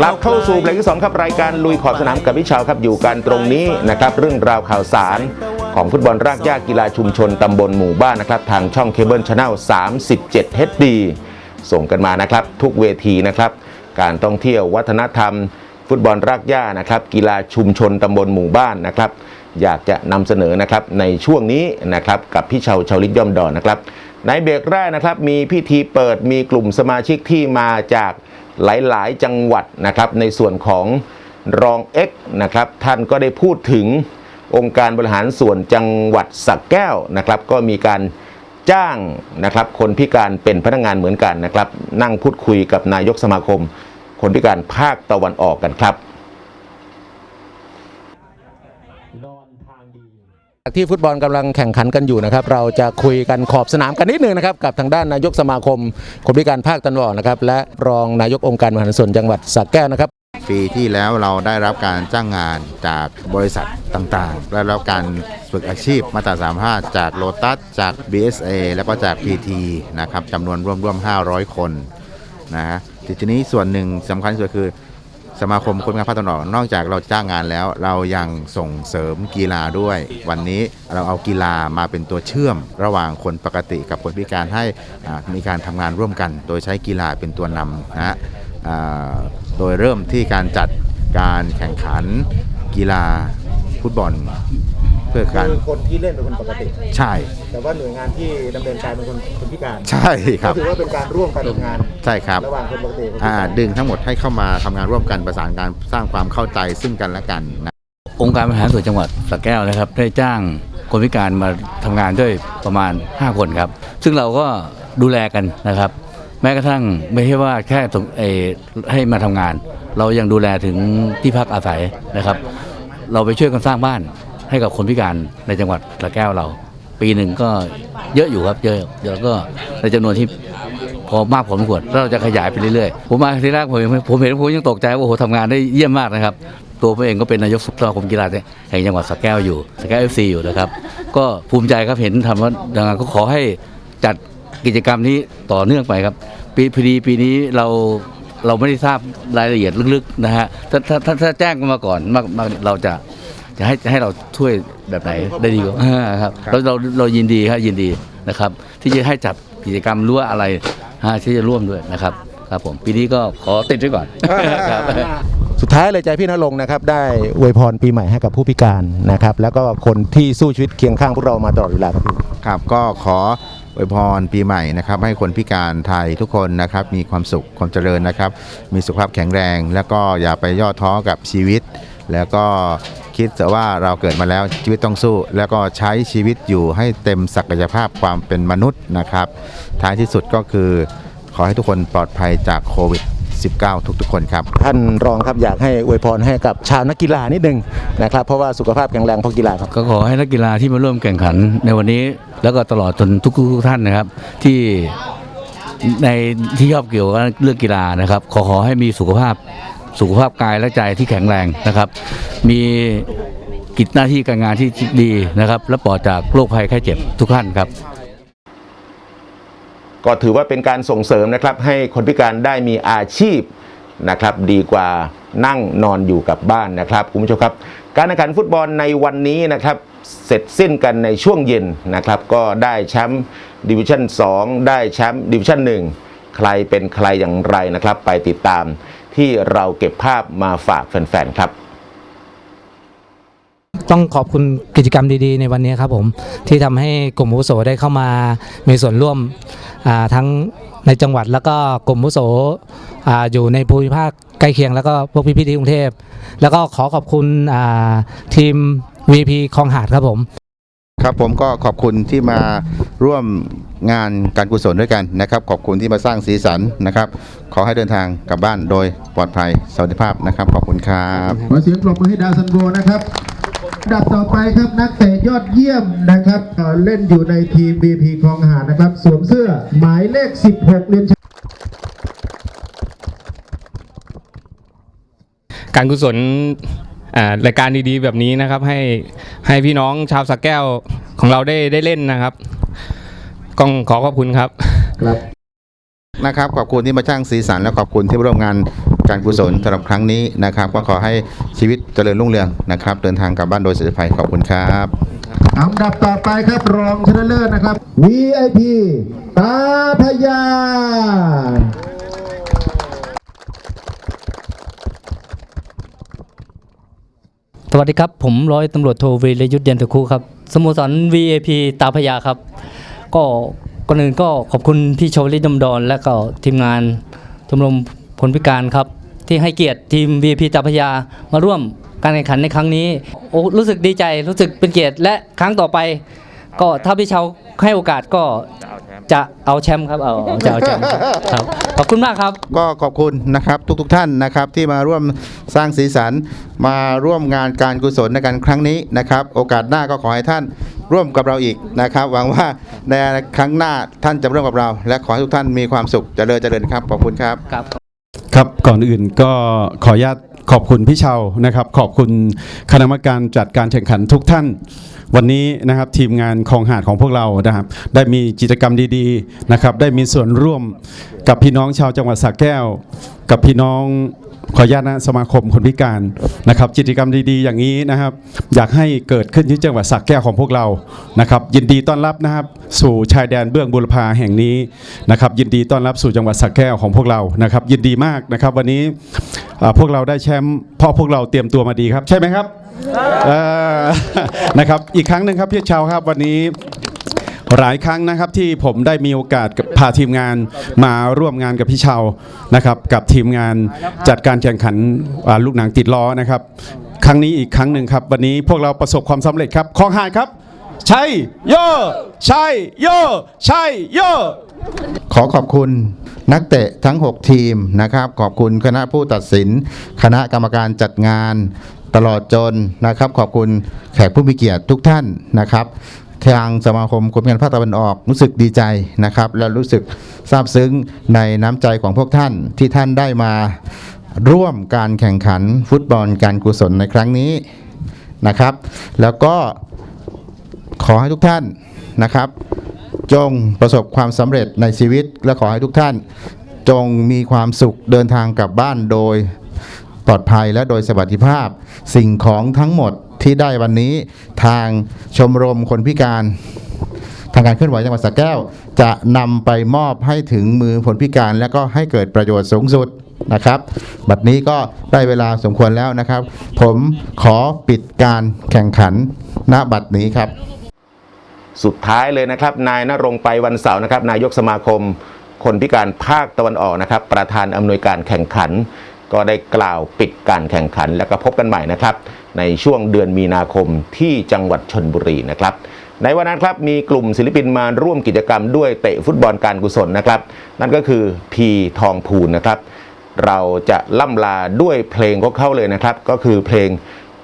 กลับเข้าสู่เบรกที่สองครับรายการลุยขอบสนามกับพี่ชาวครับอยู่กันตรงนี้นะครับเรื่องราวข่าวสารของฟุตบอลรากหญ้ากีฬาชุมชนตำบลหมู่บ้านนะครับทางช่องเคเบิลชาแนล37 HD ส่งกันมานะครับทุกเวทีนะครับการท่องเที่ยววัฒนธรรม ฟุตบอลรากหญ้านะครับกีฬาชุมชนตำบลหมู่บ้านนะครับอยากจะนำเสนอนะครับในช่วงนี้นะครับกับพี่ชาวชาวลิศย่อมดอนนะครับในเบรกแรกนะครับมีพิธีเปิดมีกลุ่มสมาชิกที่มาจาก หลายๆ จังหวัดนะครับในส่วนของรองเอ็กนะครับท่านก็ได้พูดถึงองค์การบริหารส่วนจังหวัดสระแก้วนะครับก็มีการจ้างนะครับคนพิการเป็นพนักงานเหมือนกันนะครับนั่งพูดคุยกับนายกสมาคม คนพิการภาคตะวันออกกันครับที่ ที่ฟุตบอลกำลังแข่งขันกันอยู่นะครับ เราจะคุยกันขอบสนามกันนิดหนึงนะครับ กับทางด้านนายกสมาคมคนพิการภาคตะวันออกนะครับ และรองนายกองค์การบริหาส่วนจังหวัดสระแก้วนะครับ ปีที่แล้วเราได้รับการจ้างงานจากบริษัทต่างๆ และรับการฝึกอาชีพมาตรา35 จากโลตัสจาก BSA แล้วก็จาก PT นะครับจำนวนร่วมๆ500 คนนะฮะทีนี้ส่วนหนึ่งสำคัญสุดคือ สมาคมคนงานภาคตะวันออกนอกจากเราจ้างงานแล้ว เรายังส่งเสริมกีฬาด้วย วันนี้เราเอากีฬามาเป็นตัวเชื่อม ระหว่างคนปกติกับคนพิการให้มีการทำงานร่วมกัน โดยใช้กีฬาเป็นตัวนำนะฮะโดยเริ่มที่การจัดการแข่งขันกีฬาฟุตบอล เพื่อการคือคนที่เล่นเป็นคนปกติ ใช่ แต่ว่าหน่วยงานที่ดำเนินการเป็นคนคนพิการใช่ครับถือว่าเป็นการร่วมกันทำงานใช่ครับ ระหว่างคนปกติกับคนพิอ่าการ ดึงทั้งหมดให้เข้ามาทำงานร่วมกันประสานการสร้างความเข้าใจซึ่งกันและกันนะ องค์การบริหารส่วนจังหวัดสระแก้วนะครับ ได้จ้างคนพิการมาทำงานด้วยประมาณ 5 คนครับ ซึ่งเราก็ดูแลกันนะครับ แม้กระทั่งไม่ใช่ว่าแค่ตรงเออให้มาทำงาน เรายังดูแลถึงที่พักอาศัยนะครับ เราไปช่วยกันสร้างบ้าน ให้กับคนพิการในจังหวัดสระแก้วเรา ปีหนึ่งก็เยอะอยู่ครับเยอะเดี๋ยวก็ในจำนวนที่พอมากพอสมควรแล้วเราจะขยายไปเรื่อยๆผมมาทีแรกผมผมเห็นผมยังตกใจว่าโอ้โหทำงานได้เยี่ยมมากนะครับ ตัวผมเองก็เป็นนายกสมาคมกีฬาแห่งจังหวัดสระแก้วอยู่สระแก้วเอฟซีอยู่นะครับ ก็ภูมิใจครับเห็นทำว่าดังนั้นก็ขอให้จัดกิจกรรมนี้ต่อเนื่องไปครับ ปีพอดีปีนี้เราเราไม่ได้ทราบรายละเอียดลึกๆนะฮะถ้าถ้าถ้าแจ้งมาก่อนมากมากเราจะ จะให้ให้เราช่วยแบบไหนได้ดีกว่าอ่าครับเราเราเรายินดีครับยินดีนะครับ ที่จะให้จัดกิจกรรมหรือว่าอะไรฮะที่จะร่วมด้วยนะครับครับผมปีนี้ก็ขอติดไว้ก่อนครับสุดท้ายเลยใจพี่นรงค์นะครับได้อวยพรปีใหม่ให้กับผู้พิการนะครับ แล้วก็คนที่สู้ชีวิตเคียงข้างพวกเรามาตลอดเวลาครับพี่ครับก็ขออวยพรปีใหม่นะครับให้คนพิการไทยทุกคนนะครับมีความสุขความเจริญนะครับ มีสุขภาพแข็งแรง แล้วก็อย่าไปย่อท้อกับชีวิต แล้วก็ คิดแต่ว่าเราเกิดมาแล้วชีวิตต้องสู้ แล้วก็ใช้ชีวิตอยู่ให้เต็มศักยภาพความเป็นมนุษย์นะครับ ท้ายที่สุดก็คือ ขอให้ทุกคนปลอดภัยจากโควิด -19 ทุกๆคนครับ ท่านรองครับอยากให้อวยพรให้กับชาวนักกีฬานิดนึงนะครับ เพราะว่าสุขภาพแข็งแรงเพราะกีฬาครับก็ขอให้นักกีฬาที่มาร่วมแข่งขันในวันนี้ แล้วก็ตลอดจนทุกๆทุกท่านนะครับ ที่ในที่ชอบเกี่ยวกับเรื่องกีฬานะครับ ขอขอให้มีสุขภาพ สุขภาพกายและใจที่แข็งแรงนะครับ มีกิจหน้าที่การงานที่ดีนะครับ และปลอดจากโรคภัยไข้เจ็บทุกท่านครับ ก็ถือว่าเป็นการส่งเสริมนะครับ ให้คนพิการได้มีอาชีพนะครับ ดีกว่านั่งนอนอยู่กับบ้านนะครับคุณผู้ชมครับ การแข่งขันฟุตบอลในวันนี้นะครับ เสร็จสิ้นกันในช่วงเย็นนะครับ ก็ได้แชมป์ดิวิชั่น2ได้แชมป์ดิวิชั่น1ใครเป็นใครอย่างไรนะครับ ไปติดตาม ที่เราเก็บภาพมาฝากแฟนๆครับต้องขอบคุณกิจกรรมดีๆ ในวันนี้ครับผมที่ทำให้กลุ่มอุโสได้เข้ามามีส่วนร่วมทั้งในจังหวัดแล้วก็กลุ่มอุโสอ่าอยู่ในภูมิภาคใกล้เคียงแล้วก็พวกพี่ๆที่กรุงเทพ แล้วก็ขอขอบคุณทีม VP คลองหาดครับผม ครับผมก็ขอบคุณที่มาร่วมงานการกุศลด้วยกันนะครับ ขอบคุณที่มาสร้างสีสันนะครับ ขอให้เดินทางกลับบ้านโดยปลอดภัยสวัสดิภาพนะครับ ขอบคุณครับขอเสียงปรบมือให้ดาวซันโบนะครับดับต่อไปครับนักเตะยอดเยี่ยมนะครับเล่นอยู่ในทีม BP คลองหานะครับ สวมเสื้อหมายเลข 16เรียนชิญการกุศล รายการดีๆแบบนี้นะครับ ให้ให้พี่น้องชาวสักแก้วของเราได้ได้เล่นนะครับก็ขอขอบคุณครับนะครับขอบคุณที่มาสร้างสีสันและขอบคุณที่มาร่วมงานการกุศลสำหรับครั้งนี้นะครับ ก็ขอให้ชีวิตเจริญรุ่งเรืองนะครับ เดินทางกลับบ้านโดยสุขภัยขอบคุณครับอันดับต่อไปครับรองชนะเลิศนะครับ VIP ตาพยา วัสดีครับ ผมร้อยตำรวจโทวีรยุทธเย็นตะคูครับ สโมสร VAP ตาพยาครับ ก็ก่อนอื่นก็ขอบคุณพี่โชลิดมดอน และก็ทีมงานชมรมคนพิการครับ ที่ให้เกียรติทีม VAP ตาพยามาร่วมการแข่งขันในครั้งนี้โอ้รู้สึกดีใจรู้สึกเป็นเกียรติและครั้งต่อไป ก็ถ้าพี่เชาให้โอกาสก็จะเอาแชมป์ครับเอาจะเอาแชมป์ครับขอบคุณมากครับ ก็ขอบคุณนะครับทุกๆท่านนะครับที่มาร่วมสร้างสีสัน มาร่วมงานการกุศลในการครั้งนี้นะครับ โอกาสหน้าก็ขอให้ท่านร่วมกับเราอีกนะครับ หวังว่าในครั้งหน้าท่านจะร่วมกับเรา และขอให้ทุกท่านมีความสุขเจริญเจริญครับขอบคุณครับครับ ครับก่อนอื่นก็ขออนุญาตขอบคุณพี่เชานะครับ ขอบคุณคณะกรรมการจัดการแข่งขันทุกท่าน วันนี้นะครับทีมงานคลองหาดของพวกเรานะครับ ได้มีกิจกรรมดีๆนะครับ ได้มีส่วนร่วมกับพี่น้องชาวจังหวัดสระแก้ว กับพี่น้อง ขออนุญาตนะสมาคมคนพิการนะครับกิจกรรมดีๆ อย่างนี้นะครับ อยากให้เกิดขึ้นที่จังหวัดสระแก้วของพวกเรานะครับ ยินดีต้อนรับนะครับ สู่ชายแดนเบื้องบุรพาแห่งนี้นะครับ ยินดีต้อนรับสู่จังหวัดสระแก้วของพวกเรานะครับ ยินดีมากนะครับ วันนี้พวกเราได้แชมป์เพราะพวกเราเตรียมตัวมาดีครับ ใช่ไหมครับนะครับอีกครั้งหนึ่งครับพี่เชาวครับวันนี้ หลายครั้งนะครับที่ผมได้มีโอกาสพาทีมงานมาร่วมงานกับพี่เชานะครับ กับทีมงานจัดการแข่งขันลูกหนังติดล้อนะครับ ครั้งนี้อีกครั้งหนึ่งครับ วันนี้พวกเราประสบความสำเร็จครับคองหายครับใช่โยใช่โยใช่โยขอขอบคุณนักเตะทั้ง 6 ทีมนะครับ ขอบคุณคณะผู้ตัดสิน คณะกรรมการจัดงานตลอดจนนะครับ ขอบคุณแขกผู้มีเกียรติทุกท่านนะครับ ทางสมาคมคนพิการภาคตะวันออกรู้สึกดีใจนะครับ และรู้สึกซาบซึ้งในน้ำใจของพวกท่านที่ท่านได้มาร่วมการแข่งขันฟุตบอลการกุศลในครั้งนี้นะครับ แล้วก็ขอให้ทุกท่านนะครับ จงประสบความสำเร็จในชีวิต และขอให้ทุกท่าน จงมีความสุขเดินทางกลับบ้านโดยปลอดภัยและโดยสวัสดิภาพสิ่งของทั้งหมด ที่ได้วันนี้ทางชมรมคนพิการ ทางการเคลื่อนไหวจังหวัดสระแก้ว จะนำไปมอบให้ถึงมือผลพิการ และก็ให้เกิดประโยชน์สูงสุดนะครับ บัดนี้ก็ได้เวลาสมควรแล้วนะครับ ผมขอปิดการแข่งขันณบัดนี้ครับ สุดท้ายเลยนะครับ นายนรงไปวันเสาร์นะครับ นายกสมาคม คนพิการภาคตะวันออกนะครับ ประธานอำนวยการแข่งขัน ก็ได้กล่าวปิดการแข่งขัน แล้วก็พบกันใหม่นะครับ ในช่วงเดือนมีนาคมที่จังหวัดชนบุรีนะครับ ในวันนั้นครับมีกลุ่มศิลปินมาร่วมกิจกรรมด้วยเตะฟุตบอลการกุศลนะครับ นั่นก็คือพีทองพูนนะครับ เราจะล่ำลาด้วยเพลงของเขาเลยนะครับ ก็คือเพลง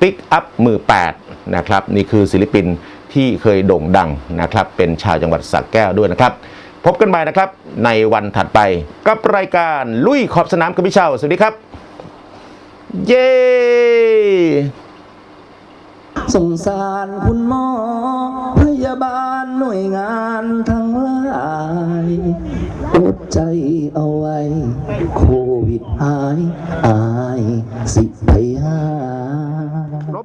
Pick Up มือ8นะครับนี่คือศิลปินที่เคยโด่งดังนะครับ เป็นชาวจังหวัดสระแก้วด้วยนะครับ พบกันใหม่นะครับในวันถัดไปกับรายการลุยขอบสนามกับพี่เชาสวัสดีครับ เย้สงสารคุณหมอ พยาบาลหน่วยงานทั้งหลายอดใจเอาไว้ โควิดหาย อายสิไปหาข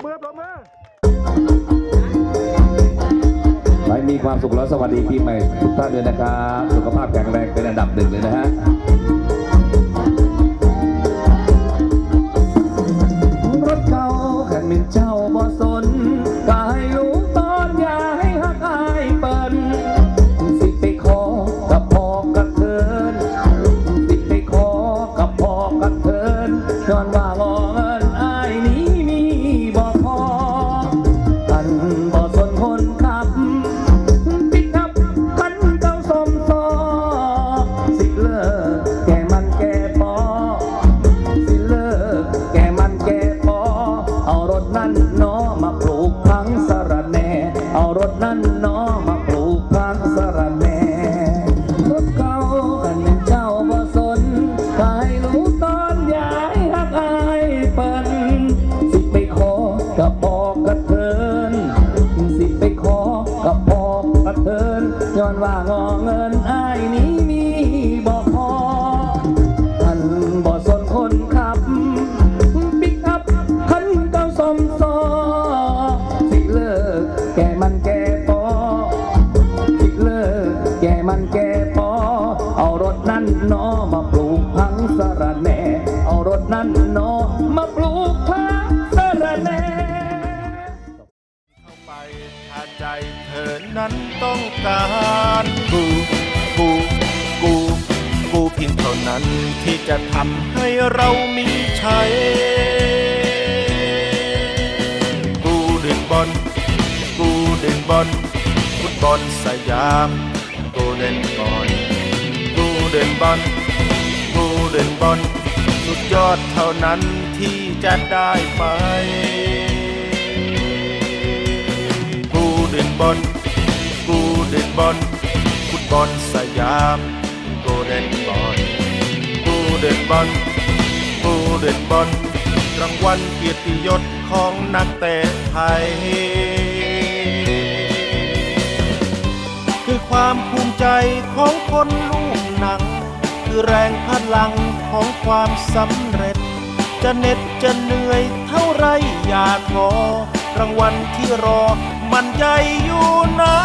อให้มีความสุขและสวัสดีปีใหม่ทุกท่านเลยนะครับ สุขภาพแข็งแรงเป็นอันดับหนึ่งเลยนะฮะ นั้นต้องการกูกูกูกูเพียงเท่านั้นที่จะทำให้เรามีชัยกูเดินบอลกูเดินบอลฟุตบอลสยามกูเดินบอลกูเดินบอลกูเดินบอลสุดยอดเท่านั้นที่จะได้ไปกูเดินบอล เดินบอลฟุตบอลสยามกูเดินบอลกูเดินบอลกูเดินบอลรางวัลเกียรติยศของนักเตะไทย คือความภูมิใจของคนลูกหนัง คือแรงพลังของความสำเร็จ จะเหน็ดจะเหนื่อยเท่าไรอย่าท้อรางวัลที่รอมันใหญ่อยู่นะ